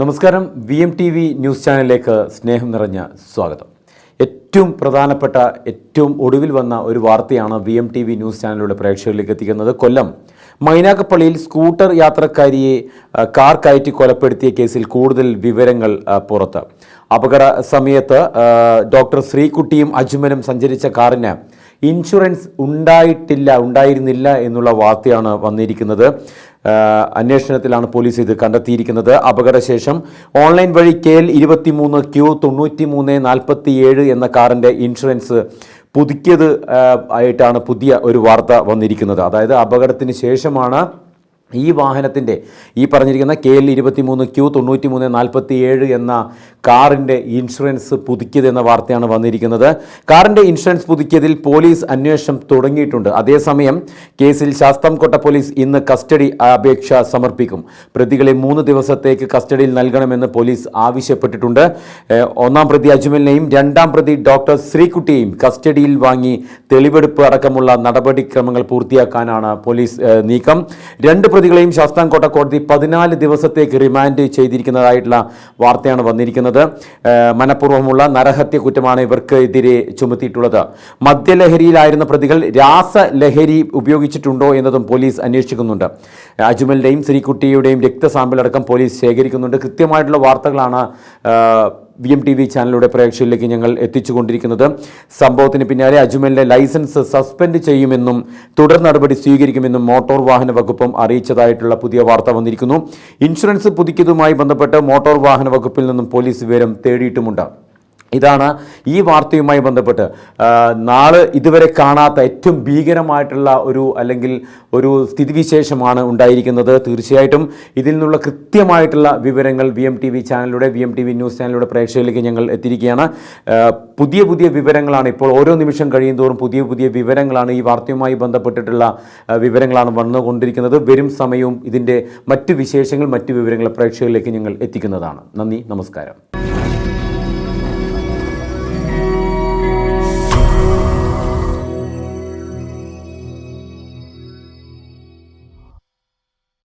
നമസ്കാരം. V M T V news ചാനലിലേക്ക് സ്നേഹം നിറഞ്ഞ സ്വാഗതം. ഏറ്റവും പ്രധാനപ്പെട്ട ഏറ്റവും ഒടുവിൽ വന്ന ഒരു വാർത്തയാണ് V M T V news ചാനലിലൂടെ പ്രേക്ഷകരിലേക്ക് എത്തിക്കുന്നത്. കൊല്ലം മൈനാക്കപ്പള്ളിയിൽ സ്കൂട്ടർ യാത്രക്കാരിയെ കാർ കയറ്റി കൊലപ്പെടുത്തിയ കേസിൽ കൂടുതൽ വിവരങ്ങൾ പുറത്ത്. അപകട സമയത്ത് ഡോക്ടർ ശ്രീകുട്ടിയും അജ്മനും സഞ്ചരിച്ച കാറിന് ഇൻഷുറൻസ് ഉണ്ടായിട്ടില്ല ഉണ്ടായിരുന്നില്ല എന്നുള്ള വാർത്തയാണ് വന്നിരിക്കുന്നത്. അന്വേഷണത്തിലാണ് പോലീസ് ഇത് കണ്ടെത്തിയിരിക്കുന്നത്. അപകടശേഷം ഓൺലൈൻ വഴി കെ എൽ ഇരുപത്തിമൂന്ന് ക്യൂ തൊണ്ണൂറ്റി മൂന്ന് നാൽപ്പത്തി ഏഴ് എന്ന കാറിന്റെ ഇൻഷുറൻസ് പുതുക്കിയത് ആയിട്ടാണ് പുതിയ ഒരു വാർത്ത വന്നിരിക്കുന്നത്. അതായത് അപകടത്തിന് ശേഷമാണ് ഈ വാഹനത്തിന്റെ ഈ പറഞ്ഞിരിക്കുന്ന കെ എൽ ഇരുപത്തി മൂന്ന് ക്യൂ തൊണ്ണൂറ്റി മൂന്ന് നാൽപ്പത്തി ഏഴ് എന്ന കാറിന്റെ ഇൻഷുറൻസ് പുതുക്കിയത് എന്ന വാർത്തയാണ് വന്നിരിക്കുന്നത്. കാറിന്റെ ഇൻഷുറൻസ് പുതുക്കിയതിൽ പോലീസ് അന്വേഷണം തുടങ്ങിയിട്ടുണ്ട്. അതേസമയം കേസിൽ ശാസ്തംകോട്ട പോലീസ് ഇന്ന് കസ്റ്റഡി അപേക്ഷ സമർപ്പിക്കും. പ്രതികളെ മൂന്ന് ദിവസത്തേക്ക് കസ്റ്റഡിയിൽ നൽകണമെന്ന് പോലീസ് ആവശ്യപ്പെട്ടിട്ടുണ്ട്. ഒന്നാം പ്രതി അജ്മലിനെയും രണ്ടാം പ്രതി ഡോക്ടർ ശ്രീകുട്ടിയെയും കസ്റ്റഡിയിൽ വാങ്ങി തെളിവെടുപ്പ് അടക്കമുള്ള നടപടിക്രമങ്ങൾ പൂർത്തിയാക്കാനാണ് പോലീസ് നീക്കം. രണ്ട് പ്രതികളെയും ശാസ്താംകോട്ട കോടതി പതിനാല് ദിവസത്തേക്ക് റിമാൻഡ് ചെയ്തിരിക്കുന്നതായിട്ടുള്ള വാർത്തയാണ് വന്നിരിക്കുന്നത്. മനഃപൂർവമുള്ള നരഹത്യ കുറ്റമാണ് ഇവർക്ക് എതിരെ ചുമത്തിയിട്ടുള്ളത്. മദ്യലഹരിയിലായിരുന്ന പ്രതികൾ രാസലഹരി ഉപയോഗിച്ചിട്ടുണ്ടോ എന്നതും പോലീസ് അന്വേഷിക്കുന്നുണ്ട്. അജ്മലിന്റെയും ശ്രീകുട്ടിയുടെയും രക്തസാമ്പിൾ അടക്കം പോലീസ് ശേഖരിക്കുന്നുണ്ട്. കൃത്യമായിട്ടുള്ള വാർത്തകളാണ് വി എം ടി വി ചാനലിലൂടെ പ്രേക്ഷകരിലേക്ക് ഞങ്ങൾ എത്തിച്ചുകൊണ്ടിരിക്കുന്നത്. സംഭവത്തിന് പിന്നാലെ അജ്മലിന്റെ ലൈസൻസ് സസ്പെൻഡ് ചെയ്യുമെന്നും തുടർ നടപടി സ്വീകരിക്കുമെന്നും മോട്ടോർ വാഹന വകുപ്പും അറിയിച്ചതായിട്ടുള്ള പുതിയ വാർത്ത വന്നിരിക്കുന്നു. ഇൻഷുറൻസ് പുതുക്കിയതുമായി ബന്ധപ്പെട്ട് മോട്ടോർ വാഹന വകുപ്പിൽ നിന്നും പോലീസ് വിവരം തേടിയിട്ടുമുണ്ട്. ഇതാണ് ഈ വാർത്തയുമായി ബന്ധപ്പെട്ട് നാളെ ഇതുവരെ കാണാത്ത ഏറ്റവും ഭീകരമായിട്ടുള്ള ഒരു അല്ലെങ്കിൽ ഒരു സ്ഥിതിവിശേഷമാണ് ഉണ്ടായിരിക്കുന്നത്. തീർച്ചയായിട്ടും ഇതിൽ നിന്നുള്ള കൃത്യമായിട്ടുള്ള വിവരങ്ങൾ വി എം ടി വി ചാനലിലൂടെ V M T V news ചാനലിലൂടെ പ്രേക്ഷകരിലേക്ക് ഞങ്ങൾ എത്തിയിരിക്കുകയാണ്. പുതിയ പുതിയ വിവരങ്ങളാണ് ഇപ്പോൾ ഓരോ നിമിഷം കഴിയും തോറും പുതിയ പുതിയ വിവരങ്ങളാണ് ഈ വാർത്തയുമായി ബന്ധപ്പെട്ടിട്ടുള്ള വിവരങ്ങളാണ് വന്നുകൊണ്ടിരിക്കുന്നത്. വരും സമയവും ഇതിന്റെ മറ്റു വിശേഷങ്ങൾ മറ്റു വിവരങ്ങൾ പ്രേക്ഷകരിലേക്ക് ഞങ്ങൾ എത്തിക്കുന്നതാണ്. നന്ദി നമസ്കാരം.